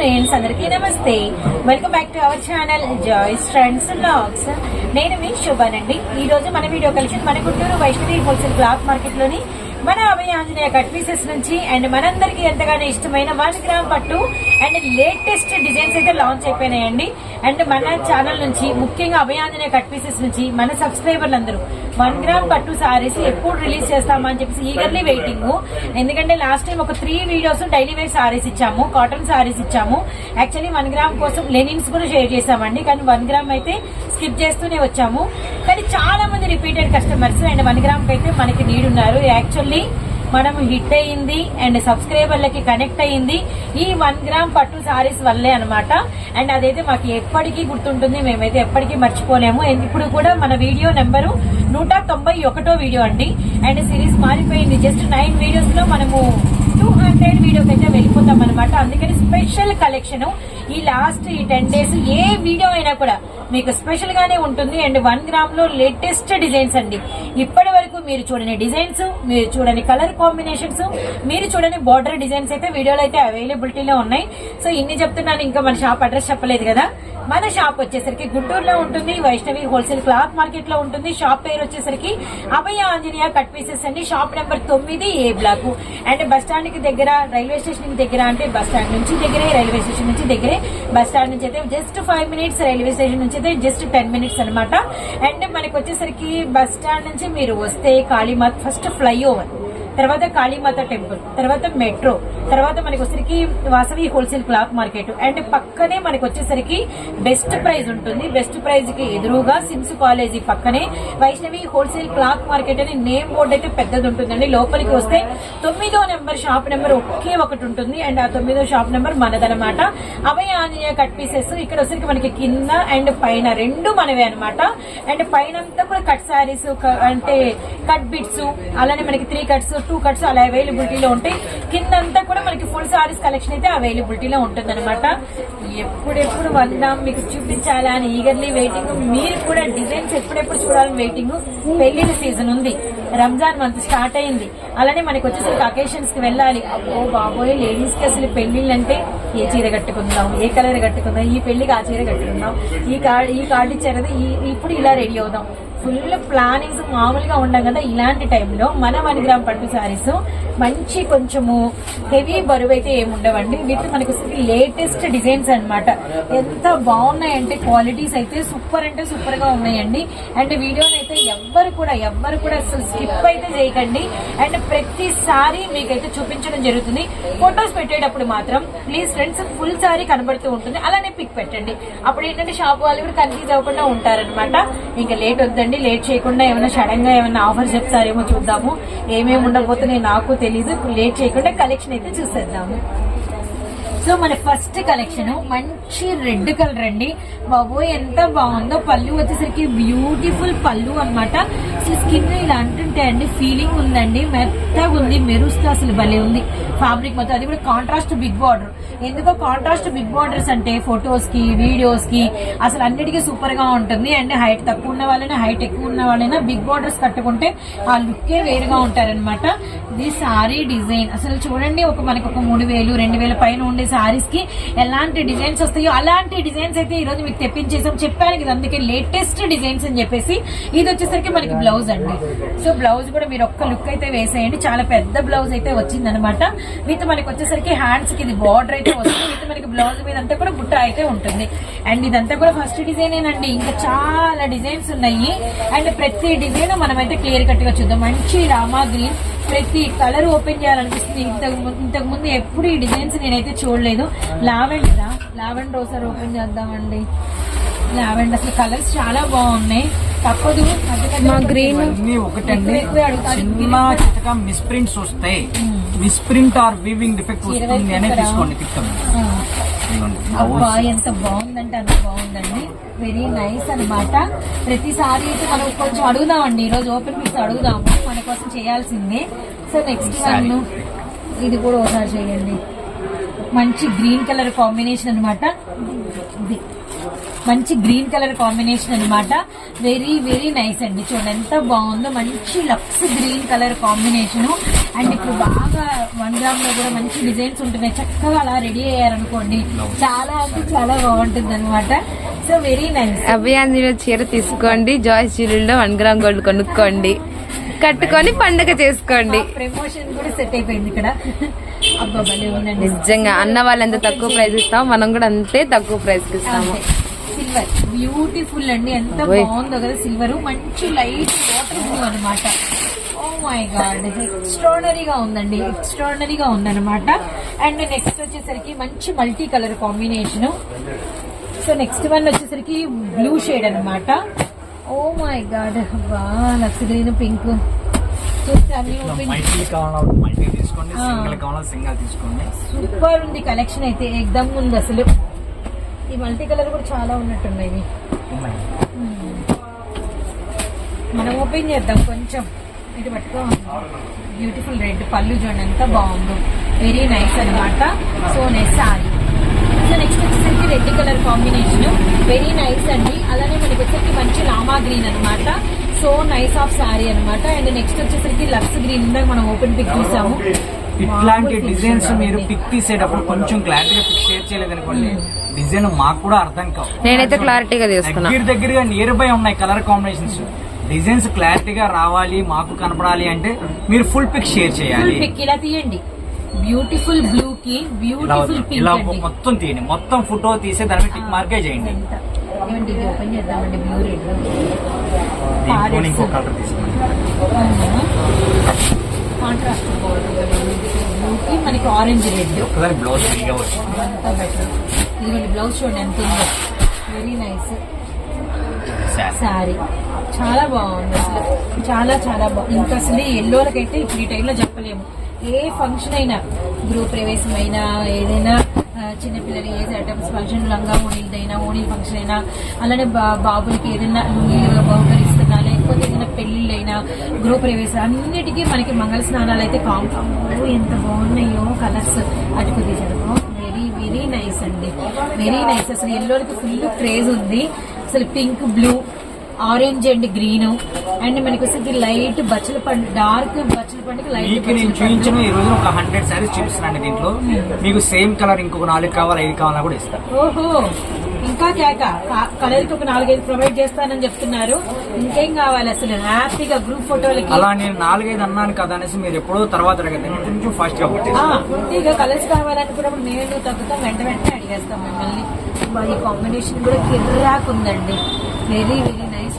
Friends అందరికీ నమస్తే. Welcome back to our channel Joy's friends vlogs నేను మీ శుభానండి. ఈ రోజు మన వీడియో కలిసి మన గుంటూరు వైష్ణవి హోల్సేల్ క్లాత్ మార్కెట్లోని మన అభయ ఆంజనేయ కట్ పీసెస్ నుంచి అండ్ మనందరికీ ఎంతగానో ఇష్టమైన వన్ గ్రామ్ పట్టు అండ్ లేటెస్ట్ డిజైన్స్ అయితే లాంచ్ అయిపోయినాయండి. అండ్ మన ఛానల్ నుంచి ముఖ్యంగా అభయ ఆంజనేయ కట్ పీసెస్ నుంచి మన సబ్స్క్రైబర్లు అందరూ వన్ గ్రామ్ పట్టు సారీస్ ఎప్పుడు రిలీజ్ చేస్తామని చెప్పేసి ఈగర్లీ వెయిటింగ్ ఎందుకంటే లాస్ట్ టైం ఒక three videos daily wear sarees ఇచ్చాము కాటన్ సారీస్ ఇచ్చాము. యాక్చువల్లీ వన్ గ్రామ్ కోసం లెనిన్స్ కూడా షేర్ చేసామండి కానీ వన్ గ్రామ్ అయితే స్కిప్ చేస్తూనే వచ్చాము. కానీ చాలా మంది repeated customers and one gram అయితే మనకి నీడ్ ఉన్నారు. ఓన్లీ మనం హిట్ అయ్యింది అండ్ సబ్స్క్రైబర్లకి కనెక్ట్ అయ్యింది. ఈ వన్ గ్రామ్ పట్టు సారీస్ వల్లే అనమాట అండ్ అదైతే మాకు ఎప్పటికీ గుర్తుంటుంది. మేమైతే ఎప్పటికీ మర్చిపోలేము. ఇప్పుడు కూడా మన వీడియో నెంబరు నూట తొంభై ఒకటో వీడియో అండి. అండ్ సిరీస్ మారిపోయింది. జస్ట్ నైన్ వీడియోస్లో మనము టూ హండ్రెడ్ వీడియోకి అయితే వెళ్ళిపోతాం అనమాట అందుకని స్పెషల్ కలెక్షన్ ఈ లాస్ట్ ఈ టెన్ డేస్ ఏ వీడియో అయినా కూడా మీకు స్పెషల్ గానే ఉంటుంది. అండ్ వన్ గ్రామ్లో లేటెస్ట్ డిజైన్స్ అండి. ఇప్పటి వరకు మీరు చూడని డిజైన్స్ మీరు చూడని కలర్ కాంబినేషన్స్ మీరు చూడని బార్డర్ డిజైన్స్ అయితే వీడియోలో అయితే అవైలబిలిటీలో ఉన్నాయి. సో ఇన్ని చెప్తున్నాను. ఇంకా మన షాప్ అడ్రస్ చెప్పలేదు కదా. మన షాప్ వచ్చేసరికి గుంటూరులో ఉంటుంది వైష్ణవి హోల్సేల్ క్లాత్ మార్కెట్లో ఉంటుంది. షాప్ పేరు వచ్చేసరికి అభయ ఆంజనేయ కట్ పీసెస్ అండి. షాప్ నెంబర్ తొమ్మిది ఏ బ్లాక్. అండ్ బస్ స్టాండ్కి దగ్గర రైల్వే స్టేషన్కి దగ్గర అంటే బస్ స్టాండ్ నుంచి దగ్గరే రైల్వే స్టేషన్ నుంచి దగ్గరే బస్ స్టాండ్ నుంచి అయితే just five minutes railway station నుంచి అయితే జస్ట్ టెన్ మినిట్స్ అనమాట అండ్ మనకి వచ్చేసరికి బస్ స్టాండ్ నుంచి మీరు వస్తే కాళీమాత్ ఫస్ట్ ఫ్లైఓవర్ తర్వాత కాళీమాత టెంపుల్ తర్వాత మెట్రో తర్వాత మనకి వచ్చేసరికి Vasavi wholesale cloth market. And పక్కనే మనకి వచ్చేసరికి బెస్ట్ ప్రైజ్ ఉంటుంది. బెస్ట్ ప్రైజ్కి ఎదురుగా సిమ్స్ కాలేజీ పక్కనే వైష్ణవి హోల్సేల్ క్లాత్ మార్కెట్ అని నేమ్ బోర్డు అయితే పెద్దది ఉంటుందండి లోపలికి వస్తే తొమ్మిదో నెంబర్ షాప్ నెంబర్ ఒకే ఒకటి ఉంటుంది. అండ్ ఆ తొమ్మిదో shop number మనదనమాట. Abhaya Anjaneya cut pieces. ఇక్కడ వచ్చరికి మనకి కింద అండ్ పైన రెండు మనవే అనమాట అండ్ పైన అంతా కూడా కట్ శారీస్ అంటే కట్ బిట్స్ అలానే మనకి త్రీ కట్స్ టూ కట్స్ అలా అవైలబిలిటీలో ఉంటాయి. కిందంతా కూడా మనకి ఫుల్ సారీస్ కలెక్షన్ అయితే అవైలబిలిటీలో ఉంటుంది అనమాట ఎప్పుడెప్పుడు వందాం మీకు చూపించాలా అని ఈగర్లీ వెయిటింగ్ మీరు కూడా డిజైన్స్ ఎప్పుడెప్పుడు చూడాలని వెయిటింగ్ పెళ్ళిన సీజన్ ఉంది. రంజాన్ మంత్ స్టార్ట్ అయింది. అలానే మనకి వచ్చేసరికి అకేషన్స్కి వెళ్ళాలి. అబ్బో బాబోయ్ లేడీస్కి అసలు పెళ్ళిళ్ళు అంటే ఏ చీర కట్టుకుందాం ఏ కలర్ కట్టుకుందాం ఈ పెళ్ళికి ఆ చీర కట్టుకుందాం ఈ కార్డ్ ఈ కార్డు ఇచ్చారు ఈ ఇప్పుడు ఇలా రెడీ అవుదాం. ఫుల్ ప్లానింగ్స్ మామూలుగా ఉండం కదా ఇలాంటి టైంలో మన వన్ గ్రామ్ పట్టు శారీస్ మంచి కొంచెము హెవీ బరువు అయితే ఏమి ఉండవండి. విత్ మనకి లేటెస్ట్ డిజైన్స్ అనమాట ఎంత బాగున్నాయంటే క్వాలిటీస్ అయితే సూపర్ అంటే సూపర్గా ఉన్నాయండి. అండ్ వీడియోని అయితే ఎవ్వరు కూడా ఎవ్వరు కూడా అసలు స్కిప్ అయితే చేయకండి. అండ్ ప్రతిసారి మీకైతే చూపించడం జరుగుతుంది. ఫొటోస్ పెట్టేటప్పుడు మాత్రం ప్లీజ్ ఫ్రెండ్స్ ఫుల్ సారీ కనబడుతూ ఉంటుంది. అలానే పిక్ పెట్టండి. అప్పుడు ఏంటంటే షాప్ వాళ్ళు కూడా కన్ఫ్యూజ్ అవ్వకుండా ఉంటారనమాట ఇంకా లేట్ వద్దండి. లేట్ చేయకుండా ఏమైనా సడన్గా ఏమైనా ఆఫర్ చెప్తారేమో చూద్దాము. ఏమేమి ఉండబోతున్నాయి నాకు తెలీదు. లేట్ చేయకుండా కలెక్షన్ అయితే చూసేద్దాము. సో మన ఫస్ట్ కలెక్షన్ మంచి రెడ్ కలర్ అండి. బాబోయ్ ఎంత బాగుందో పళ్ళు వచ్చేసరికి బ్యూటిఫుల్ పళ్ళు అన్నమాట. అసలు స్కిన్ ఇలా అంటుంటే అండి ఫీలింగ్ ఉందండి. మెత్తగా ఉంది మెరుస్తూ అసలు భలే ఉంది. ఫ్యాబ్రిక్ మొత్తం అది కూడా కాంట్రాస్ట్ బిగ్ బార్డర్ ఎందుకో కాంట్రాస్ట్ బిగ్ బార్డర్స్ అంటే ఫొటోస్కి వీడియోస్కి అసలు అన్నిటికీ సూపర్గా ఉంటుంది. అండ్ హైట్ తక్కువ ఉన్న వాళ్ళైనా హైట్ ఎక్కువ ఉన్న వాళ్ళైనా బిగ్ బార్డర్స్ కట్టుకుంటే ఆ లుక్కే వేరుగా ఉంటారనమాట ఇది సారీ డిజైన్. అసలు చూడండి ఒక మనకు ఒక మూడు వేలు రెండు వేల పైన ఉండే సారీస్కి ఎలాంటి డిజైన్స్ వస్తాయో అలాంటి డిజైన్స్ అయితే ఈ రోజు మీకు తెప్పించేసాం చెప్పాను కదా అందుకే లేటెస్ట్ డిజైన్స్ అని చెప్పేసి. ఇది వచ్చేసరికి మనకి బ్లౌజ్ అండి. సో బ్లౌజ్ కూడా మీరు ఒక్క లుక్ అయితే వేసేయండి. చాలా పెద్ద బ్లౌజ్ అయితే వచ్చింది అనమాట విత్ మనకి వచ్చేసరికి హ్యాండ్స్కి ఇది బార్డర్ అయితే వస్తుంది. విత్ మనకి బ్లౌజ్ మీద అంతా కూడా బుట్ట అయితే ఉంటుంది. అండ్ ఇదంతా కూడా ఫస్ట్ డిజైన్ ఏనండి ఇంకా చాలా డిజైన్స్ ఉన్నాయి. అండ్ ప్రతి డిజైన్ మనమైతే క్లియర్ కట్గా చూద్దాం. మంచి రామా గ్రీన్ ప్రతి కలర్ ఓపెన్ చేయాలనిపిస్తుంది. ఇంతకు ఇంతకు ముందు ఎప్పుడు ఈ డిజైన్స్ నేనైతే చూడలేదు. లావెండరా లావెండర్ ఒకసారి ఓపెన్ చేద్దామండి. లావెండర్ అసలు కలర్స్ చాలా బాగున్నాయి. తప్పదు మా గ్రీన్. చిన్న మిస్ ప్రింట్స్ వస్తాయి. Miss print or weaving defect వస్తుంది అనే తీసుకోండి ఎంత బాగుందంటే అంత బాగుందండి. వెరీ నైస్ అన్నమాట. ప్రతిసారి అయితే మనం కొంచెం అడుగుదామండి. ఈ రోజు ఓపెన్ పీస్ అడుగుదాము. మన కోసం చేయాల్సిందే. సో నెక్స్ట్ వన్ ఇది కూడా ఒకసారి చేయండి. మంచి గ్రీన్ కలర్ కాంబినేషన్ అన్నమాట. ఇది మంచి గ్రీన్ కలర్ కాంబినేషన్ అన్నమాట. వెరీ వెరీ నైస్ అండి. చూడండి ఎంత బాగుందో. మంచి Lux green colour combination. And ఇప్పుడు బాగా వన్ గ్రామ్లో కూడా మంచి డిజైన్స్ ఉంటున్నాయి. చక్కగా అలా రెడీ అయ్యారనుకోండి చాలా అంటే చాలా బాగుంటుంది అనమాట సో వెరీ నైస్. అభయాంజలి చీర తీసుకోండి. జాయిస్ జ్యువెలరీలో వన్ గ్రామ్ గోల్డ్ కొనుక్కోండి. కట్టుకొని పండగ చేసుకోండి. ప్రమోషన్ కూడా సెట్ అయిపోయింది ఇక్కడ. నిజంగా అన్న వాళ్ళు ఎంత తక్కువ ప్రైస్ ఇస్తాం మనం కూడా అంతే తక్కువ ప్రైస్ ఇస్తాము. సిల్వర్ బ్యూటిఫుల్ అండి. ఎంత. బాగుందో కదా సిల్వర్ మంచి లైట్ వాటర్ బ్లూ అనమాట ఓ మై గాడ్ ఎక్స్ట్రాడనరీగా ఉందండి. ఎక్స్ట్రాడనరీగా ఉందన్నమాట. అండ్ నెక్స్ట్ వచ్చేసరికి మంచి multi colour combination so next one వచ్చేసరికి బ్లూ షేడ్ అన్నమాట. ఓ మై గాడ్ బా లక్స్ గ్రీన్ పింక్ సూపర్ ఉంది కలెక్షన్ అయితే ఎగ్దమ్ ఉంది అసలు. ఈ మల్టీ కలర్ కూడా చాలా ఉన్నట్టున్నాయి. ఉన్నాయి. మనం ఓపెన్ చేద్దాం కొంచెం. ఇటు పట్టుకో. బ్యూటిఫుల్ రెడ్ పళ్ళు చూడండి ఎంత బాగుందో. వెరీ నైస్ అన్నమాట. So next sorry so next వచ్చేసరికి red colour combination very nice అండి. అలానే మనకి వచ్చేసరికి మంచి లామా గ్రీన్ అన్నమాట. సో నైస్ ఆఫ్ సారీ అన్నమాట. అండ్ నెక్స్ట్ వచ్చేసరికి లక్స్ గ్రీన్ ఇందాక మనం ఓపెన్ పిక్ చూసాము. ఇట్లాంటి డిజైన్స్ మీరు. పిక్ తీసేటప్పుడు కొంచెం క్లారిటీగా పిక్ షేర్ చేయలేదు అనుకోండి డిజైన్ మాకు కూడా అర్థం కావు. నేనైతే క్లారిటీగా తీసుకున్నా. దగ్గర దగ్గరగా నియర్ బై ఉన్నాయి కలర్ కాంబినేషన్స్ డిజైన్స్ క్లారిటీగా రావాలి మాకు కనపడాలి అంటే మీరు ఫుల్ పిక్ షేర్ ఫుల్ చేయాలి. పిక్ ఇలా తీయండి. బ్యూటిఫుల్ బ్లూ కి బ్యూటిఫుల్ ఇలా మొత్తం తీయండి. మొత్తం ఫోటో తీసి దాని టిక్ మార్కే చేయండి. ఓపెన్ చేద్దామండి బ్లూ రెడ్ దీంట్లో ఇంకో కలర్ తీసుకోండి కాంట్రాస్ట్ బ్లూకి మనకి ఆరెంజ్ రెడ్ ఒకసారి బ్లౌజ్ ఫ్రీగా వస్తుంది అంతా బెటర్ ఇదిగోండి బ్లౌజ్ చూడండి ఎంత ఉందో. Very nice sari. చాలా బాగుంది అసలు. చాలా చాలా బాగుంది ఇంకా అసలు ఎల్లోలకైతే ఇప్పుడు ఈ టైంలో చెప్పలేము. ఏ ఫంక్షన్ అయినా గృహ ప్రవేశం అయినా ఏదైనా చిన్నపిల్లల ఏజ్ ఐటమ్స్ ఫంక్షన్ లంగా ఓణీలదైనా ఓణీ ఫంక్షన్ అయినా అలానే బా- బాబులకి ఏదైనా ఏదైనా పెళ్ళిళ్ళైనా గృహ ప్రవేశం అన్నిటికీ మనకి మంగళ స్నానాలు అయితే కాంపౌండ్ ఎంత బాగున్నాయో కలర్స్. అటుకు తీసారు వెరీ వెరీ నైస్ అండి. Very nice. అసలు ఎల్లోకి ఫుల్ క్రేజ్ ఉంది. అసలు pink blue orange and green. And మనకి వచ్చేసి లైట్ బచ్చల పండు డార్క్ బచ్చల పండుగ లైట్ నేను చూపించిన ఈ రోజు ఒక హండ్రెడ్ శారీస్ చూపిస్తున్నాను దీంట్లో. మీకు సేమ్ కలర్ ఇంకొక నాలుగు కావాలి ఐదు కావాలన్నా కూడా ఇస్తాను ఓహో! ఇంకా కేక. కలర్కి ఒక నాలుగైదు ప్రొవైడ్ చేస్తానని చెప్తున్నారు. ఇంకేం కావాలి అసలు? హ్యాపీగా గ్రూప్ ఫోటోలకి. అలా నేను నాలుగైదు అన్నాను కదా అనేసి మీరు ఎప్పుడో తర్వాత కొంచెం ఫాస్ట్గా ఇక కలర్స్ కావాలనుకున్నప్పుడు నేను తగ్గుతాం వెంట వెంటనే అడిగేస్తాం మిమ్మల్ని. ఈ కాంబినేషన్ కూడా కిర్రాక్ ఉందండి. వెరీ వెరీ నైస్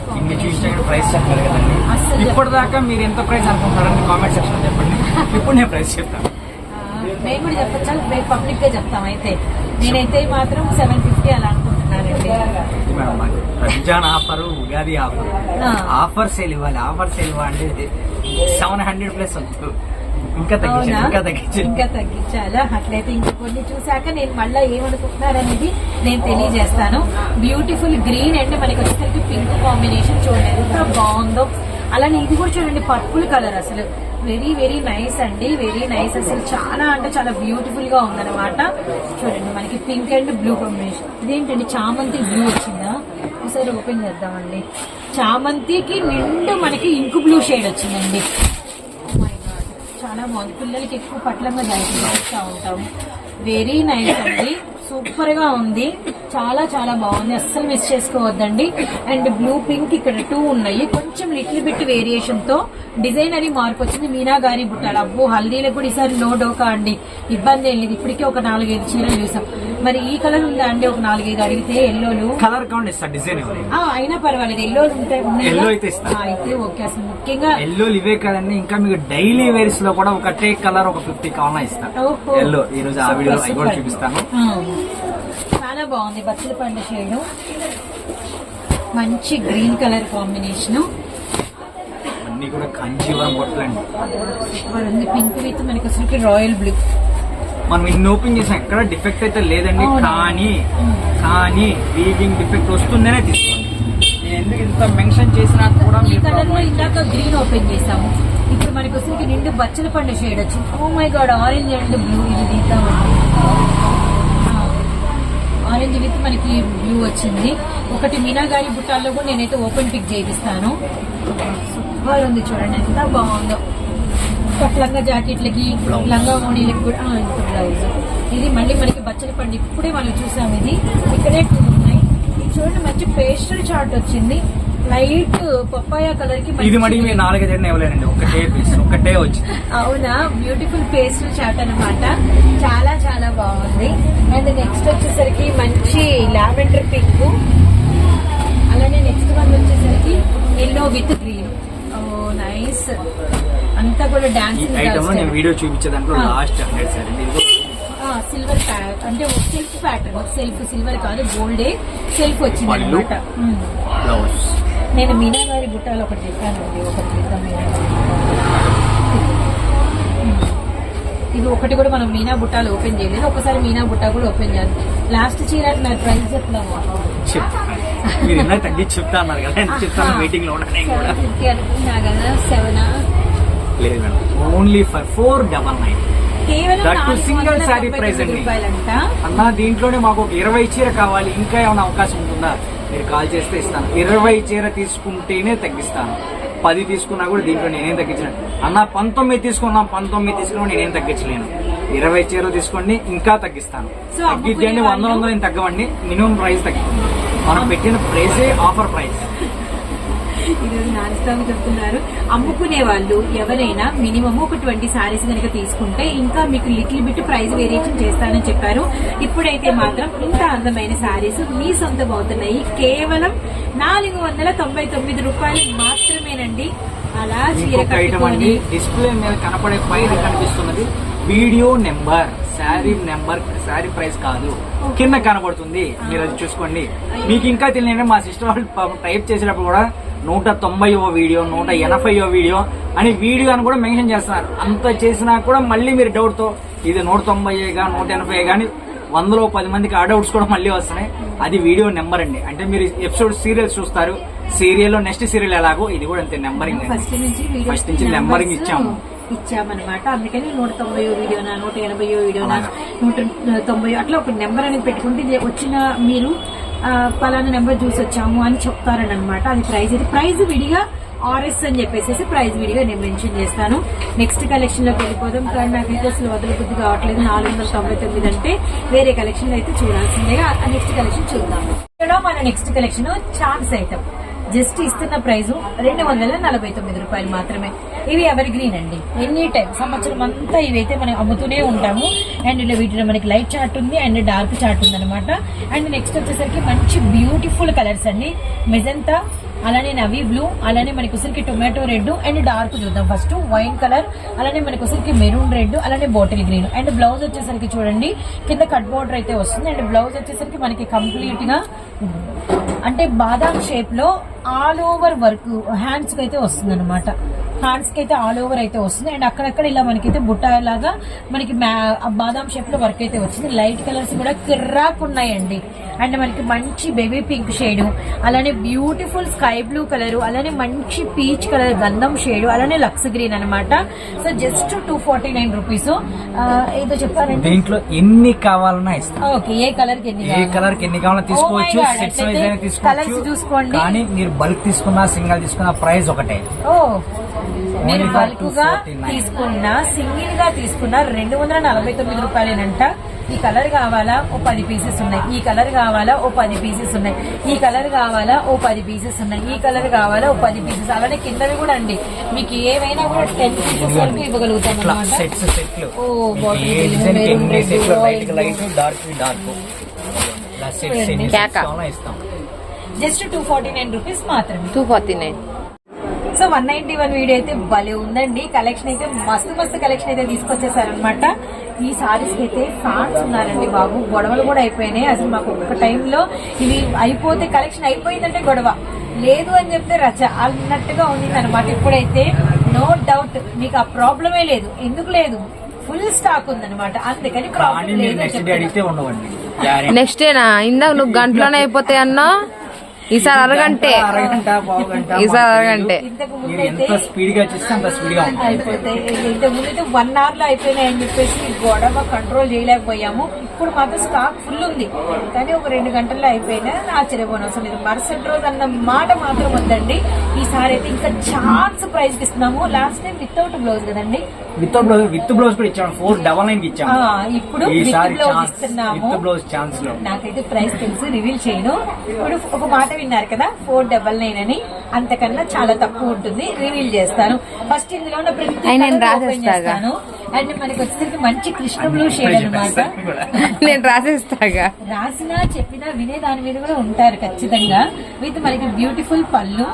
ప్రైస్ చెప్పారు కదండి. అస్సలు ఇప్పటిదాకా మీరు ఎంత ప్రైస్ అనుకుంటారని కామెంట్ సెక్షన్ చెప్పండి. ఇప్పుడు నేను ప్రైస్ చెప్తాను. మేము కూడా చెప్పచ్చా. మేము పబ్లిక్గా చెప్తాం అయితే. నేనైతే మాత్రం సెవెన్ ఫిఫ్టీ అలా అనుకుంటున్నానండి Ramzan offer Ugadi offer. Offer sale ఇవ్వాలి ఆఫర్ సేల్ ఇవ్వాలి సెవెన్ హండ్రెడ్ ప్లస్ వద్దు. ఇంకా తగ్గించండి అవునా? ఇంకా తగ్గించాలా? అట్లయితే ఇంకా కొన్ని చూసాక నేను మళ్ళీ ఏమనుకుంటున్నారనేది నేను తెలియజేస్తాను. బ్యూటిఫుల్ గ్రీన్ అండ్ మనకి వచ్చేసరికి పింక్ కాంబినేషన్ చూడండి. ఎంత బాగుందో. అలానే ఇది కూడా చూడండి పర్పుల్ కలర్ అసలు. వెరీ వెరీ నైస్ అండి వెరీ నైస్. అసలు చాలా అంటే చాలా బ్యూటిఫుల్గా ఉందన్నమాట. చూడండి మనకి పింక్ అండ్ బ్లూ కాంబినేషన్ ఇదేంటండి చామంతి బ్లూ వచ్చిందా? ఒకసారి ఓపెన్ చేద్దామండి. చామంతికి నిండు మనకి ఇంకు బ్లూ షేడ్ వచ్చిందండి. Oh చాలా బాగుంది. పిల్లలకి ఎక్కువ పట్లంగా చేస్తూ ఉంటాం వెరీ నైస్ అండి. సూపర్గా ఉంది. చాలా చాలా బాగుంది. అస్సలు మిస్ చేసుకోవద్దండి. అండ్ బ్లూ పింక్ ఇక్కడ టూ ఉన్నాయి. కొంచెం లిటిల్ బిట్ వేరియేషన్తో డిజైన్ అని మార్పు వచ్చింది. మీనా గారి బుట్టాలు అబ్బో హల్దీలకు కూడా ఈసారి నో డోకా అండి. ఇబ్బంది ఏం లేదు. ఇప్పటికే ఒక నాలుగైదు చీరలు చూసాం. మరి ఈ కలర్ ఉందా అండి? ఒక నాలుగైదు అడిగితే ఎల్లోలు. కలర్ డిజైన్ అయినా పర్వాలేదు. ఎల్లోలు ఉంటాయి అయితే ఓకే. అసలు ముఖ్యంగా ఎల్లో ఇవే కదండి. ఇంకా మీకు డైలీ వేర్స్లో కూడా ఒకటే కలర్ ఒక ఫిఫ్టీ కావాలన్నా ఇస్తాను ఓహో. ఎల్లో. ఈ రోజు అవి కూడా. చూపిస్తాను. చాలా బాగుంది బచ్చల పండు షేడ్. మంచి గ్రీన్ కలర్ కాంబినేషన్. అన్ని కూడా కంచీవరం సూపర్ ఉంది. పింక్ విత్ మనకి అసలు రాయల్ బ్లూ. మనం ఇన్ని ఓపెన్ చేసాం ఎక్కడ డిఫెక్ట్ అయితే లేదండి? కానీ కానీ వీవింగ్ డిఫెక్ట్ వస్తుందనే తీసుకోండి. నేను ఎందుకు ఇంత మెన్షన్ చేసినా కూడా ఈ మీరు కలర్లో ఇందాక గ్రీన్ ఓపెన్ చేసాము ఇప్పుడు మనకి అసలు నిండు బచ్చల పండు షేడ్ వచ్చింది. ఓ my god orange and blue ఇది తీద్దామండి ఆరెంజ్ విత్ మనకి బ్లూ వచ్చింది. ఒకటి మీనాగారి బుట్టాల్లో కూడా నేనైతే ఓపెన్ పిక్ చేపిస్తాను. సూపర్ ఉంది చూడండి ఎంత బాగుందో. లంగా జాకెట్లకి లంగా ఓణీలకి కూడా ఇంత బ్లౌజ్ ఇది మళ్ళీ మనకి బచ్చల పండు ఇప్పుడే మనం చూసాం ఇది. ఇక్కడే ఉన్నాయి. చూడండి మంచి పేస్టల్ చార్ట్ వచ్చింది. లైట్ పప్పాయ కలర్కి ఇది మరి మంచి- మీరు నాలుగైదు ఇవ్వలేరండి ఒకటే పీస్ ఒకటే వచ్చింది. అవునా? బ్యూటిఫుల్ పేస్టల్ చాట్ అన్నమాట. చాలా చాలా బాగుంది. అండ్ నెక్స్ట్ వచ్చేసరికి మంచి లావెండర్ పింక్. అలానే నెక్స్ట్ వన్ వచ్చేసరికి yellow with green oh nice అంతా కూడా ఐటమ్ నేను వీడియో చూపించే దాంట్లో. లాస్ట్ హండ్రెడ్ సార్ ఇది. సిల్వర్ అంటే సెల్ఫ్ ప్యాటర్న్ సెల్ఫ్ సిల్వర్ కాదు గోల్డే సెల్ఫ్ వచ్చింది. అనమాట నేను మీనాగారి బుట్టాలు ఒకటి చెప్పానండి ఒకటి చూద్దాం ఇది ఒకటి కూడా మనం మీనా బుట్టాలు ఓపెన్ చేయలేదు ఒకసారి మీనా బుట్ట కూడా ఓపెన్ చేయాలి. లాస్ట్ చీర నా ప్రైస్ చెప్తాము చెప్తాను మీరు తగ్గించి చెప్తా అన్నారు కదా నేను చెప్తాను మీటింగ్లో ఉన్నాను నేను కూడా అనుకున్నా కదా సెవెన్ లేదు madam. Only for four double nine తొంభై price తొమ్మిది అండి. అన్న దీంట్లోనే మాకు ఒక ఇరవై చీర కావాలి ఇంకా ఏమైనా అవకాశం ఉంటుందా? మీరు కాల్ చేస్తే ఇస్తాను. ఇరవై చీర తీసుకుంటేనే తగ్గిస్తాను. పది తీసుకున్నా కూడా దీంట్లో నేనేం తగ్గించను అన్న పంతొమ్మిది తీసుకున్నా పంతొమ్మిది తీసుకున్నా నేనేం తగ్గించలేను. ఇరవై చీరలు తీసుకోండి ఇంకా తగ్గిస్తాను. తగ్గిద్దండి అమ్ముకునే వంద వందలు ఏం తగ్గవండి మినిమం ప్రైస్ తగ్గుతుంది మనం పెట్టిన ప్రైసే ఆఫర్ ప్రైస్. ఇది నాన్ స్టాప్ చెప్తున్నారు. అమ్ముకునే వాళ్ళు ఎవరైనా మినిమం ఒక ట్వంటీ సారీస్ కనుక తీసుకుంటే ఇంకా మీకు లిటిల్ బిట్ ప్రైస్ వేరియేషన్ చేస్తానని చెప్పారు. ఇప్పుడైతే మాత్రం ఇంత అందమైన సారీస్ మీ సొంతం అవుతున్నాయి కేవలం నాలుగు వందల తొంభై తొమ్మిది రూపాయలు మాత్రమేనండి. అలా చీర కట్టుకొని డిస్ప్లే మీద కనపడే పైన కనిపిస్తున్నది. Video number sari number sari price కాదు. కింద కనబడుతుంది. మీరు అది చూసుకోండి. మీకు ఇంకా తెలియదు మా సిస్టర్ వాళ్ళు టైప్ చేసేటప్పుడు కూడా నూట తొంభైవ వీడియో నూట ఎనభైవ వీడియో అని వీడియో అని కూడా మెన్షన్ చేస్తున్నారు. అంత చేసినా కూడా మళ్ళీ మీరు డౌట్తో ఇది నూట తొంభైగా నూట ఎనభై కానీ వందలో పది మందికి ఆ డౌట్స్ కూడా మళ్ళీ వస్తున్నాయి. అది వీడియో నెంబర్ అండి. అంటే మీరు ఎపిసోడ్ సీరియల్స్ చూస్తారు. సీరియల్లో నెక్స్ట్ సీరియల్ ఎలాగో ఇది కూడా అంతే నెంబరింగ్ ఫస్ట్ నుంచి వీడియోస్ ఫస్ట్ నుంచి నెంబరింగ్ ఇచ్చాము. ఇచ్చామన్నమాట. అందుకని నూట తొంభై వీడియోనా నూట ఎనభై వీడియోనా. నూట తొంభై అట్లా ఒక నెంబర్ అనేది పెట్టుకుంటే వచ్చిన మీరు పలానా నెంబర్ చూసి వచ్చాము అని చెప్తారని అనమాట అది ప్రైజ్ ఇది. ప్రైజ్ విడిగా ఆర్ఎస్ అని చెప్పేసి ప్రైజ్ విడిగా నేను మెన్షన్ చేస్తాను. నెక్స్ట్ కలెక్షన్లోకి వెళ్ళిపోదాం. కానీ నాకైతే అసలు వదల బుద్ధి కావట్లేదు. నాలుగు వందల తొంభై తొమ్మిది అంటే వేరే కలెక్షన్ అయితే చూడాల్సిందేగా. నెక్స్ట్ కలెక్షన్ చూద్దాం. ఇక్కడ మన next collection chance item. Just ఇస్తున్న ప్రైస్ రెండు వందల నలభై తొమ్మిది రూపాయలు మాత్రమే. ఇవి ఎవర్ గ్రీన్ అండి. ఎనీ టైం సంవత్సరం అంతా ఇవైతే మనం అమ్ముతూనే ఉంటాము. అండ్ ఇలా వీటిలో మనకి లైట్ చార్ట్ ఉంది అండ్ డార్క్ చార్ట్ ఉంది అనమాట అండ్ నెక్స్ట్ వచ్చేసరికి మంచి బ్యూటిఫుల్ కలర్స్ అండి. మెజంతా అలానే నవీ బ్లూ అలానే మనకి ఉసిరికి టొమాటో రెడ్ అండ్ డార్క్ చూద్దాం ఫస్ట్ వైన్ కలర్ అలానే మనకి ఉసిరికి మెరూన్ రెడ్ అలానే బాటిల్ గ్రీన్ అండ్ బ్లౌజ్ వచ్చేసరికి చూడండి కింద కట్ బోర్డర్ అయితే వస్తుంది. అండ్ బ్లౌజ్ వచ్చేసరికి మనకి కంప్లీట్గా అంటే బాదాం షేప్లో ఆల్ ఓవర్ వర్క్ హ్యాండ్స్కి అయితే వస్తుంది అనమాట హ్యాండ్స్కి అయితే ఆల్ ఓవర్ అయితే వస్తుంది. అండ్ అక్కడక్కడ ఇలా మనకైతే బుట్ట మనకి మ్యా- బాదాం షేప్లో వర్క్ అయితే వచ్చింది. లైట్ కలర్స్ కూడా కిర్రాక్ ఉన్నాయండి. అండ్ మనకి మంచి బేబీ పింక్ షేడ్ అలానే బ్యూటిఫుల్ స్కై బ్లూ కలర్ అలానే మంచి పీచ్ కలర్ గంధం షేడ్ అలానే లక్స్ గ్రీన్ అనమాట so just two forty nine rupees ఏదో చెప్పారండి దీంట్లో ఎన్ని కావాలన్నా ఇస్తాం ఓకే ఏ కలర్కి ఎన్ని ఏ? కలర్కి ఎన్ని కావాలన్నా తీసుకోవచ్చు Oh God, సెట్స్ వైజ్ అయినా తీసుకోవచ్చు చూసుకోండి. కానీ మీరు బల్క్ తీసుకున్నా సింగల్ తీసుకున్నా ప్రైస్ ఒకటే ఓ మీరు బల్క్గా 249. తీసుకున్న సింగిల్గా తీసుకున్న రెండు వందల నలభై తొమ్మిది రూపాయలేనంట ఈ కలర్ కావాలా? ఓ పది పీసెస్ ఉన్నాయి. ఈ కలర్ కావాలా? ఓ పది పీసెస్ ఉన్నాయి. ఈ కలర్ కావాలా? ఓ పది పీసెస్ ఉన్నాయి. ఈ కలర్ కావాలా? ఓ పది పీసెస్ అలానే కిందవి కూడా అండి. మీకు ఏవైనా కూడా టెన్ పీసెస్ వరకు ఇవ్వగలుగుతాం ఓ, just two forty nine rupees మాత్రమే. Two forty nine so one ninety one video అయితే భలే ఉందండి. కలెక్షన్ అయితే మస్తు మస్తు కలెక్షన్ అయితే తీసుకొచ్చేసారనమాట ఈ సారీస్ అయితే ఫ్యాన్స్ ఉన్నారండి బాబు. గొడవలు కూడా అయిపోయినాయి. అసలు మాకు ఒక టైంలో ఇవి అయిపోతే కలెక్షన్ అయిపోయిందంటే గొడవ. లేదు అని చెప్తే రచ అన్నట్టుగా ఉంది అనమాట ఇప్పుడైతే. నో డౌట్ మీకు ఆ ప్రాబ్లమే లేదు. ఎందుకు లేదు? ఫుల్ స్టాక్ ఉందన్నమాట. అందుకని కానీ ప్రాబ్లం లేదు నెక్స్ట్ డే చెప్తున్నా. అడిగితే ఉండవండి. Guarantee. నెక్స్ట్ ఏనా ఇందాక నువ్వు గంటలోనే అయిపోతాయి అన్నా? ఈసారి అరగంటే. అరగంట పావు గంట ఈసారి అరగంటే. మీరు ఎంత స్పీడ్గా చేస్తే అంత స్పీడ్గా ఉంటుంది. అయిపోతాయి. ఇంతకు ముందు అయితే వన్ అవర్లో అయిపోయినాయి అని చెప్పేసి గొడవ కంట్రోల్ చేయలేకపోయాము. ఇప్పుడు మాత్రం స్టాక్ ఫుల్ ఉంది. కానీ ఒక రెండు గంటల్లో అయిపోయినా ఆశ్చర్యపోను అవసరం లేదు మరుసటి రోజు అన్న మాట మాత్రం వద్దండి. ఈసారి అయితే ఇంకా ఛాన్స్ ప్రైస్ ఇస్తున్నాము. లాస్ట్ టైం వితౌట్ బ్లౌజ్ కదండి. విత్ బ్లౌజ్ విత్ బ్లౌజ్ కూడా ఇచ్చాము. ఫోర్ డబల్ నైన్ ఇచ్చాము. ఇప్పుడు ఈసారి బ్లౌజ్ ఛాన్స్ ఇస్తున్నాము. విత్ బ్లౌజ్ ఛాన్స్లో. నాకైతే ప్రైస్ తెలుసు రివీల్ చేయను. ఇప్పుడు ఒక మాట విన్నారు కదా ఫోర్ డబల్ నైన్ అని. అంతకన్నా చాలా తక్కువ ఉంటుంది. రివీల్ చేస్తాను. ఫస్ట్ ఇందులో ఉన్న ప్రతి. చేస్తాను. అండ్ మనకి వచ్చేసరికి మంచి కృష్ణ బ్లూ షేడ్ అనమాట నేను రాసేస్తాగా రాసినా చెప్పినా వినే దాని మీద కూడా ఉంటారు ఖచ్చితంగా. విత్ మనకి బ్యూటిఫుల్ పళ్ళు.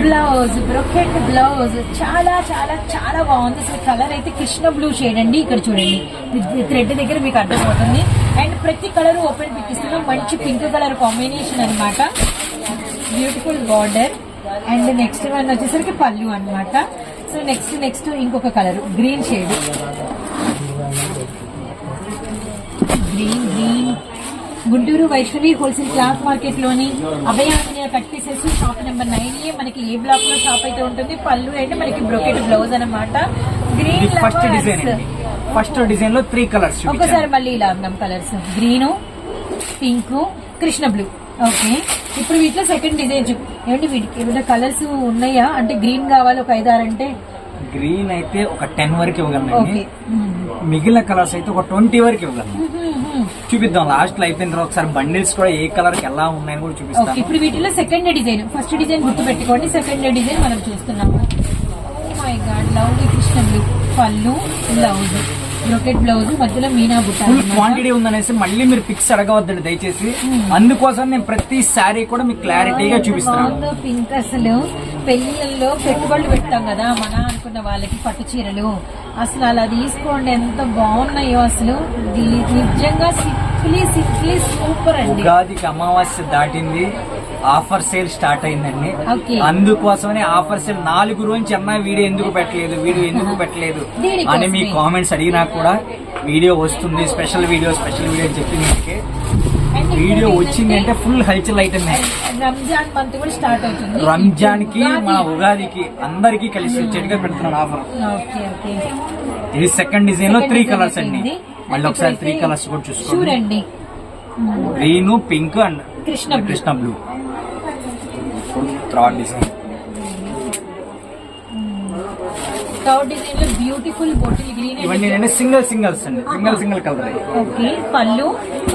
బ్లౌజ్ బ్రొకెట్ బ్లౌజ్ చాలా చాలా చాలా బాగుంది. అసలు కలర్ అయితే కృష్ణ బ్లూ షేడ్ అండి. ఇక్కడ చూడండి. థ్రెడ్ దగ్గర మీకు అర్థమవుతుంది. అండ్ ప్రతి కలర్ ఓపెన్ పిక్కిస్తున్నాం మంచి పింక్ కలర్ కాంబినేషన్ అన్నమాట. Beautiful border and next one వచ్చేసరికి పళ్ళు అన్నమాట. సో నెక్స్ట్ నెక్స్ట్ ఇంకొక colour. Green shade green green Guntur Vaishnavi wholesale cloth మార్కెట్లోని Abhayanjaneya cut pieces shop number nine A మనకి ఏ బ్లాక్లో షాప్ అయితే ఉంటుంది. పళ్ళు అయితే మనకి బ్రొకెట్ బ్లౌజ్ అన్నమాట. ఇది గ్రీన్ అండి. ఫస్ట్ డిజైన్లో త్రీ కలర్స్ ఒకసారి మళ్ళీ ఇలా అందాం colours. Green pink Krishna blue. Okay. ఇప్పుడు వీటిలో సెకండ్ డిజైన్ ఏమంటే వీటికి ఏమైనా కలర్స్ ఉన్నాయా? అంటే గ్రీన్ కావాలి ఒక ఐదారు అంటే? గ్రీన్ అయితే ఒక టెన్ వరకు ఇవ్వగలండి ఓకే. మిగిలిన కలర్స్ అయితే ఒక ట్వంటీ వరకు ఇవ్వగలను. చూపిద్దాం. లాస్ట్లో అయిపోయిన తర్వాత ఒకసారి బండిల్స్ కూడా ఏ కలర్కి ఎలా ఉన్నాయని కూడా ఓకే. చూపిస్తాను. ఇప్పుడు వీటిలో సెకండ్ డిజైన్ ఫస్ట్ డిజైన్ గుర్తు పెట్టుకోండి సెకండ్ డిజైన్ మనం చూస్తున్నాము my god lovely Krishna blue. పళ్ళు బ్లౌజ్ బ్రొకెట్ బ్లౌజ్ మధ్యలో మీనా బుట్ట ఫుల్. క్వాంటిటీ ఉందనేసి మళ్ళీ మీరు పిక్స్ అడగవద్దండి దయచేసి. అందుకోసం నేను ప్రతి శారీ కూడా మీకు క్లారిటీగా చూపిస్తున్నాను. బాగుందో పింక్ అసలు. పెళ్ళిళ్ళల్లో పెట్టుబడులు పెడతాం కదా మన అనుకున్న వాళ్ళకి పట్టు చీరలు. అసలు అలా తీసుకోండి ఎంత బాగున్నాయో అసలు. నిజంగా సింప్లీ సింప్లీ సూపర్ అండి. ఉగాదికి అమావాస్య దాటింది. ఆఫర్ సేల్ స్టార్ట్ అయిందండి. అందుకోసమనే ఆఫర్ సేల్ నాలుగు రోజు అన్న వీడియో ఎందుకు పెట్టలేదు వీడియో ఎందుకు పెట్టలేదు. అని మీ కామెంట్స్ అడిగినా కూడా వీడియో వస్తుంది స్పెషల్ వీడియో స్పెషల్ వీడియో అని చెప్పి మీకు వీడియో వచ్చింది అంటే ఫుల్ హల్చల్ ఐటమ్ రంజాన్ మంత్ కూడా స్టార్ట్ అవుతుంది. రంజాన్కి. మన ఉగాదికి అందరికి కలిసి వచ్చేట్టుగా పెడుతున్నాను ఆఫర్. ఇది సెకండ్ డిజైన్లో త్రీ కలర్స్ అండి. మళ్ళీ ఒకసారి త్రీ కలర్స్ కూడా చూసుకోండి. చూడండి. Green pink and Krishna. Krishna blue third design third డిజైన్లో బ్యూటిఫుల్ బాటిల్ గ్రీన్ ఇవన్నీ సింగిల్ సింగిల్స్ అండి. సింగిల్ సింగిల్ కలర్ ఓకే పళ్ళు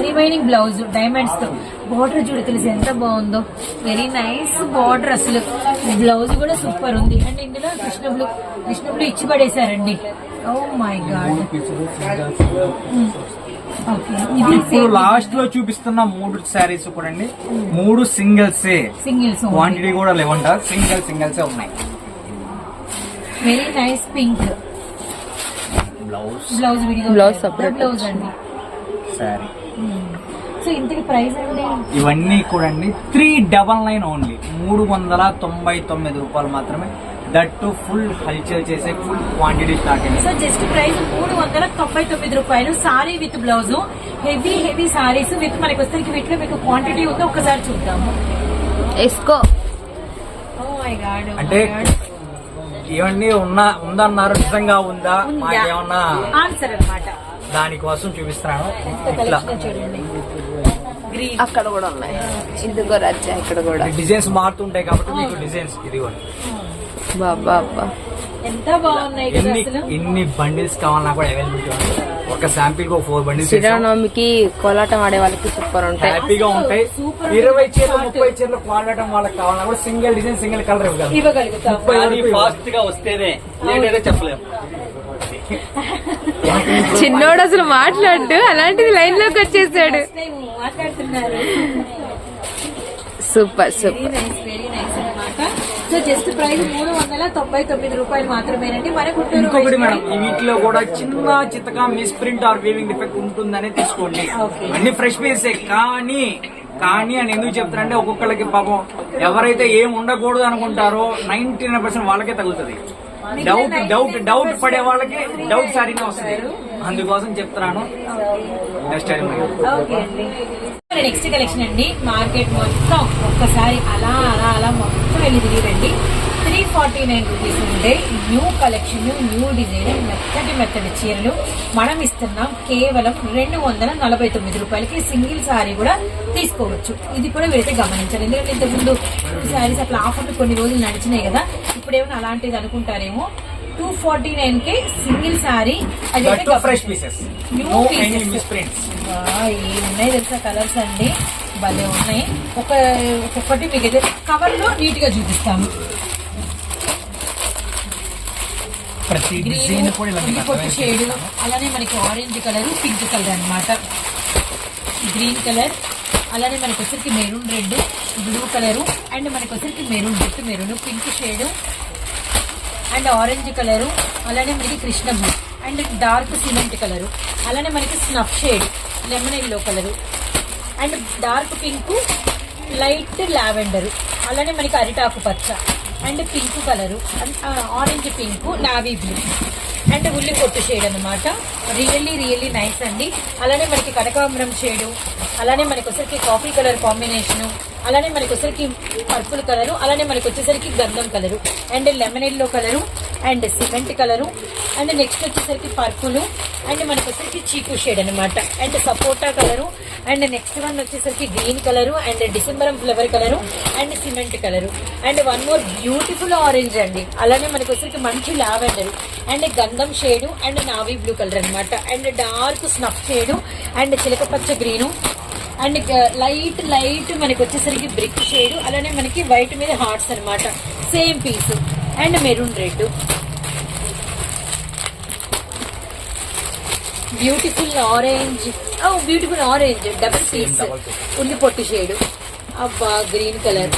రిమైనింగ్ బ్లౌజ్ డైమండ్స్తో బార్డర్ చూడు తెలిసి ఎంత బాగుందో. వెరీ నైస్ బార్డర్ అసలు. బ్లౌజ్ కూడా సూపర్ ఉంది. అండ్ ఇందులో కృష్ణ బ్లూ కృష్ణ బ్లూ ఇచ్చి పడేశారండి ఓ మై గాడ్ ఇప్పుడు లాస్ట్లో చూపిస్తున్న మూడు శారీస్ కూడా అండి మూడు సింగిల్స్ సింగిల్స్ క్వాంటిటీ కూడా లేవంట. సింగిల్ సింగిల్స్ ఉన్నాయి. Very nice pink blouse blouse separate. Blouse అండి. శారీ సో ఇంతకి ప్రైస్ అండి? ఇవన్నీ కూడా అండి త్రీ డబల్ నైన్ ఓన్లీ మూడు వందల తొంభై తొమ్మిది రూపాయలు మాత్రమే. దట్ ఫుల్ హల్చల్ చేసే ఫుల్ క్వాంటిటీ స్టార్ట్ అయింది సో జస్ట్ ప్రైస్ మూడు వందల తొంభై తొమ్మిది రూపాయలు. Sari with blouse heavy heavy saris with మనకి వస్తే వీటిలో మీకు క్వాంటిటీ ఉందో ఒకసారి చూద్దాము. ఎస్కో ఓ మై గాడ్ అంటే ఇవన్నీ ఉన్నా ఉందన్నారు నిజంగా ఉందా? మాకేమన్నా ఆన్సర్ అన్నమాట. దానికోసం చూపిస్తున్నాను. ఇట్లా. కలెక్షన్ చూడండి. గ్రీన్ అక్కడ కూడా ఉన్నాయి. ఇదిగో రచ్చా ఇక్కడ కూడా. డిజైన్స్ మారుతుంటాయి కాబట్టి మీకు డిజైన్స్ ఇదిగోండి. బాబా అబ్బా ఎంత బాగున్నాయి కదా ఎన్ని అసలు? ఎన్ని బండిల్స్ కావాలన్నా కూడా అవైలబిలిటీ ఉంది ఒక శాంపిల్కి ఒక ఫోర్ బండిల్స్ శ్రీరామనవమికి కోలాటం ఆడే వాళ్ళకి సూపర్ ఉంటాయి. హ్యాపీగా ఉంటాయి. ఇరవై చీరలు ముప్పై చీరలు క్వాడటం వాళ్ళకి కావాలన్నా కూడా సింగిల్ డిజైన్ సింగిల్ కలర్ ఇవ్వగలుగుతాం. ఫాస్ట్గా వస్తేనే చెప్పలేము చిన్నోడు అసలు మాట్లాడు అలాంటిది లైన్లోకి వచ్చేసాడు. Super super very nice very nice అన్నమాట సో జస్ట్ ప్రైస్ మూడు వందల తొంభై తొమ్మిది రూపాయలు మాత్రమేనండి. మన గుంటూరు ఇంకొకటి మేడం వీటిలో కూడా చిన్న చిత్తగా miss print or weaving defect ఉంటుందనే తీసుకోండి. అన్ని ఫ్రెష్ పీసే కానీ కానీ అని ఎందుకు చెప్తారంటే ఒక్కొక్కరికి పాపం ఎవరైతే ఏం ఉండకూడదు అనుకుంటారో నైన్టీ నైన్ పర్సెంట్ వాళ్ళకే తగులుతుంది. డౌట్ డౌట్ డౌట్ పడే వాళ్ళకి డౌట్ సారీనే వస్తుంది. అందుకోసం చెప్తున్నాను. నెక్స్ట్ టైం ఓకే అండి. నెక్స్ట్ కలెక్షన్ అండి. మార్కెట్ మొత్తం ఒక్కసారి అలా అలా అలా మొత్తం వెళ్ళి తిరిగిరండి. త్రీ ఫార్టీ నైన్ రూపీస్ ఉండే న్యూ కలెక్షన్ న్యూ డిజైన్ మెత్తటి మెత్తటి చీరలు మనం ఇస్తున్నాం. కేవలం రెండు వందల నలభై తొమ్మిది రూపాయలకి సింగిల్ సారీ కూడా తీసుకోవచ్చు. ఇది కూడా వీరైతే గమనించాలి. ఎందుకంటే ఇంతకుముందు సారీస్ అట్లా ఆఫర్లు కొన్ని రోజులు నడిచినాయి కదా. ఇప్పుడు ఏమైనా అలాంటిది అనుకుంటారేమో? టూ ఫార్టీ నైన్కి single sari fresh pieces New no pieces. Any miss prints ఏ ఉన్నాయి తెలుసా కలర్స్ అండి? భలే ఉన్నాయి. ఒక ఒక్కొక్కటి మీకు అయితే కవర్లో నీట్గా చూపిస్తాను. అర్థమైంది. షేడ్ అలానే మనకి ఆరెంజ్ కలర్ పింక్ కలర్ అన్నమాట. గ్రీన్ కలర్ అలానే మనకి వచ్చరికి maroon red blue colour and మనకి వచ్చరికి maroon red maroon pink shade and orange colour అలానే మనకి Krishna blue and dark cement colour అలానే మనకి snuff shade lemon yellow colour. And dark pink light lavender అలానే మనకి అరిటాకు పచ్చ. And pink colour and orange pink navy blue. And ఉల్లి పొట్టు షేడ్ అన్నమాట. రియల్లీ రియల్లీ నైస్ అండి. అలానే మనకి కనకాంబరం షేడు అలానే మనకి వచ్చేసరికి కాఫీ కలర్ కాంబినేషను అలానే మనకి వచ్చేసరికి పర్పుల్ కలరు అలానే మనకి వచ్చేసరికి గంధం colour and lemon yellow colour and cement colour and next వచ్చేసరికి పర్పుల్ అండ్ మనకి వచ్చేసరికి చీకు షేడ్ అనమాట అండ్ సపోటా కలరు అండ్ నెక్స్ట్ వన్ వచ్చేసరికి green colour and డిసెంబరం flower colour and cement colour. And one more beautiful orange అండి. అలానే మనకి వచ్చేసరికి మంచి లావెండర్ అండ్ గంధం shade and navy blue colour అన్నమాట. And dark snuff shade and చిలకపచ్చ green and light light మనకి వచ్చేసరికి బ్రిక్ షేడ్ అలానే మనకి వైట్ మీద హార్ట్స్ అన్నమాట. Same piece. And maroon red. Beautiful orange. Beautiful orange. Double piece ఉల్లి పొట్టు షేడ్. అబ్బా green colour.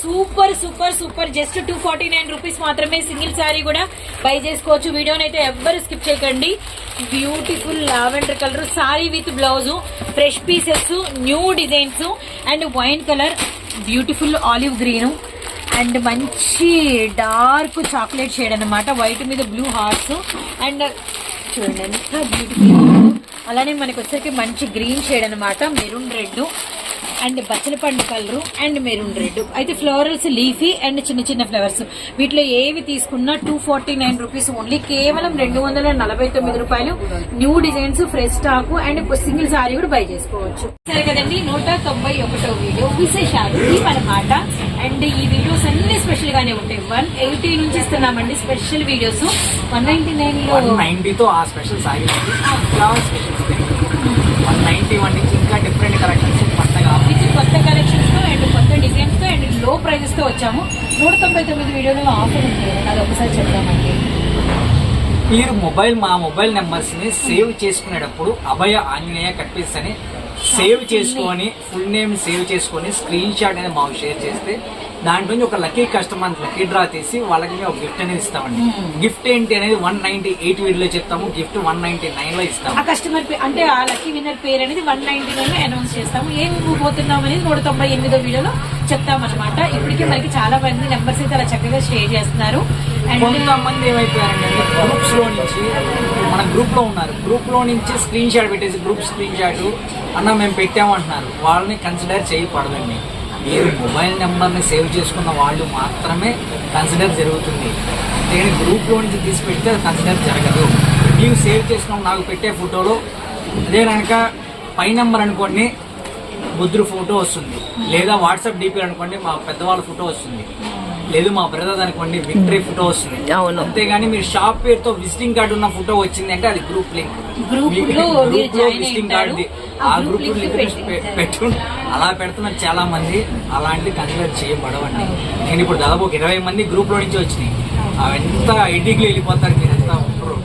Super super super. Just two forty nine rupees మాత్రమే సింగిల్ శారీ కూడా బై చేసుకోవచ్చు. వీడియోని అయితే ఎవ్వరు స్కిప్ చేయకండి. Beautiful lavender colour sari with blouse fresh pieces new designs and wine colour beautiful olive green and మంచి dark chocolate shade అనమాట white మీద బ్లూ హార్ట్స్ అండ్ చూడండి ఎంత బ్యూటిఫుల్ అలానే మనకు వచ్చేసరికి మంచి గ్రీన్ షేడ్ అనమాట మెరూన్ రెడ్. అండ్ బచ్చల పండు కలరు అండ్ మెరూన్ రెడ్. అయితే ఫ్లవరల్స్ లీఫీ అండ్ చిన్న చిన్న ఫ్లవర్స్. వీటిలో ఏవి తీసుకున్నా two forty nine rupees only కేవలం రెండు వందల నలభై తొమ్మిది రూపాయలు. New designs fresh stock and single sari కూడా బై చేసుకోవచ్చు. సరే కదండి నూట తొంభై ఒకటో వీడియో. విశేషాలు ఇవన్నమాట అండ్ ఈ వీడియోస్ అన్ని స్పెషల్ గానే ఉంటాయి. వన్ ఎయిటీ నుంచి ఇస్తున్నామండి స్పెషల్ వీడియోస్ వన్ నైన్టీ నైన్లో నైన్టీతో ఆ special special one ninety one నుంచి ఇంకా డిఫరెంట్ కలెక్షన్స్ కొత్త కలెక్షన్స్తో అండ్ కొత్త డిజైన్స్తో అండ్లో ప్రైజెస్తో వచ్చాము. నూట తొంభై తొమ్మిది వీడియోలో ఆఫర్ ఉంది. అది ఒకసారి చెప్తామండి మీరు మొబైల్ మా మొబైల్ నెంబర్స్ని సేవ్ చేసుకునేటప్పుడు అభయ ఆంజనేయ కట్పీస్ అని సేవ్ చేసుకొని ఫుల్ నేమ్ సేవ్ చేసుకొని స్క్రీన్ షాట్ అనేది మాకు షేర్ చేస్తే దాంట్లో నుంచి ఒక లక్కీ కస్టమర్ లక్కీ డ్రా తీసి వాళ్ళకి ఒక గిఫ్ట్ అనేది ఇస్తామండి. గిఫ్ట్ ఏంటి అనేది వన్ నైన్టీ ఎయిట్ వీడియోలో చెప్తాము గిఫ్ట్ వన్ నైన్టీ నైన్లో ఇస్తాము. ఆ కస్టమర్ అంటే ఆ లక్కీ విన్నర్ పేరు అనేది వన్ నైన్టీ నైన్లో అనౌన్స్ చేస్తాము. ఏం ఇవ్వబోతున్నాం అనేది నూట తొంభై ఎనిమిదో వీడియోలో చెప్తామన్నమాట. ఇప్పటికే మనకి చాలా మంది నెంబర్స్ అయితే అలా చక్కగా షేర్ చేస్తున్నారు. కొంతమంది ఏమైపోయారంటే గ్రూప్స్లో నుంచి మన గ్రూప్లో ఉన్నారు. గ్రూప్లో నుంచి స్క్రీన్ షాట్ పెట్టేసి గ్రూప్ స్క్రీన్ షాట్ అన్న మేము పెట్టామంటున్నారు. వాళ్ళని కన్సిడర్ చేయకూడదండి. మీరు మొబైల్ నెంబర్ని సేవ్ చేసుకున్న వాళ్ళు మాత్రమే కన్సిడర్ జరుగుతుంది. నేను గ్రూప్లో నుంచి తీసి పెడితే అది కన్సిడర్ జరగదు. ನೀವು సేవ్ చేసుకున్న నాకు పెట్టే ఫోటోలో అదే కనుక పై నెంబర్ అనుకోండి బుద్ధుడు ఫోటో వస్తుంది. లేదా వాట్సాప్ డీపీ అనుకోండి మా పెద్దవాళ్ళ ఫోటో వస్తుంది. లేదు మా బ్రదర్ అనుకోండి విక్టరీ ఫోటో వస్తుంది. అవును. అంతేగాని మీరు షాప్ పేరుతో విజిటింగ్ కార్డు ఉన్న ఫోటో వచ్చింది అంటే అది group link join visiting. Card ఆ గ్రూప్. పెట్టు అలా పెడుతున్నారు చాలా మంది అలాంటి కన్సిడర్ చేయబడవండి. నేను ఇప్పుడు దాదాపు ఒక ఇరవై మంది గ్రూప్లో నుంచి వచ్చినాయి. అవంతా ఎడ్డిగ్లు వెళ్ళిపోతారు మీరంతా ఉంటారు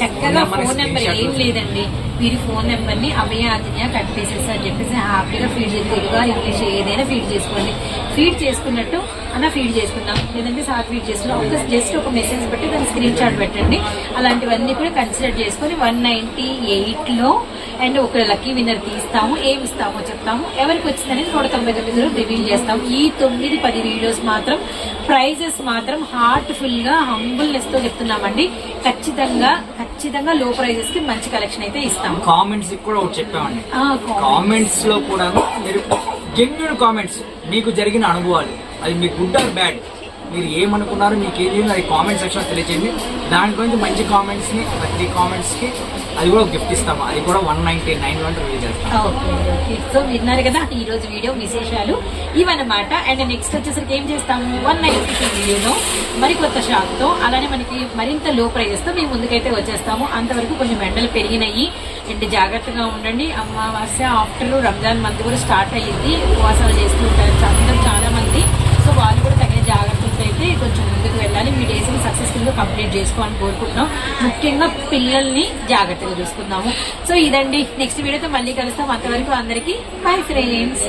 చక్కగా ఫోన్ నెంబర్ ఏం లేదండి. మీరు ఫోన్ నెంబర్ని అభయ ఆంజనేయ కట్ చేసేసి అని చెప్పేసి హ్యాపీగా ఫీడ్ చేసి తెలుగు ఇంగ్లీష్ ఏదైనా ఫీడ్ చేసుకోండి. ఫీడ్ చేసుకున్నట్టు అన్న ఫీడ్ చేసుకుందాం. లేదంటే సార్ ఫీడ్ చేసుకుందాం. ఒక జస్ట్ ఒక మెసేజ్ పెట్టి దాని స్క్రీన్ షాట్ పెట్టండి. అలాంటివన్నీ కూడా కన్సిడర్ చేసుకొని వన్ నైన్టీ ఎయిట్లో అండ్ ఒక లక్కీ విన్నర్ తీస్తాము. ఏమి ఇస్తామో చెప్తాము. ఎవరికి వచ్చిందనేది నూట తొంభై తొమ్మిదిలో రివీల్ చేస్తాం ఈ తొమ్మిది పది వీడియోస్ మాత్రం ప్రైజెస్ మాత్రం హార్ట్ఫుల్గా హంబుల్నెస్తో చెప్తున్నామండి. ఖచ్చితంగా ఖచ్చితంగా లో ప్రైజెస్కి మంచి కలెక్షన్ అయితే ఇస్తాము. కామెంట్స్ కూడా ఒకటి చెప్పామండి. కామెంట్స్లో కూడా మీరు జెన్యున్ కామెంట్స్ మీకు జరిగిన అనుభవాలు. అది మీ గుడ్ ఆర్ బ్యాడ్? మీరు ఏమనుకున్నారు మీకు ఏది అది కామెంట్ సెక్షన్లో తెలియచేయండి. దాని గురించి మంచి కామెంట్స్ని ప్రతి కామెంట్స్కి అది కూడా గిఫ్ట్ ఇస్తాము. అది కూడా one ninety nine one release చేస్తాం ఓకే ఓకే. సో విన్నారు కదా ఈ రోజు వీడియో విశేషాలు. ఇవన్నమాట. అండ్ నెక్స్ట్ వచ్చేసరికి ఏం చేస్తాము? వన్ నైన్టీ వీడియోలో మరి కొత్త అలానే మనకి మరింత లో ప్రైజెస్తో మేము ముందుకైతే వచ్చేస్తాము. అంతవరకు కొంచెం ఎండలు పెరిగినాయి. అండ్ జాగ్రత్తగా ఉండండి. అమావాస్య ఆఫ్టర్ రంజాన్ మంత్ కూడా స్టార్ట్ అయ్యింది. ఉపవాసాలు చేస్తూ ఉంటారు. అందరూ చాలా వాళ్ళు కూడా తగిన జాగ్రత్తలతో అయితే కొంచెం ముందుకు వెళ్ళాలి. మీ డేస్ సక్సెస్ఫుల్గా కంప్లీట్ చేసుకోవాలని కోరుకుంటున్నాం. ముఖ్యంగా పిల్లల్ని జాగ్రత్తగా చూసుకుందాము. సో ఇదండి. నెక్స్ట్ వీడియోతో మళ్ళీ కలుస్తాం. అంతవరకు అందరికీ బై ఫ్రెండ్స్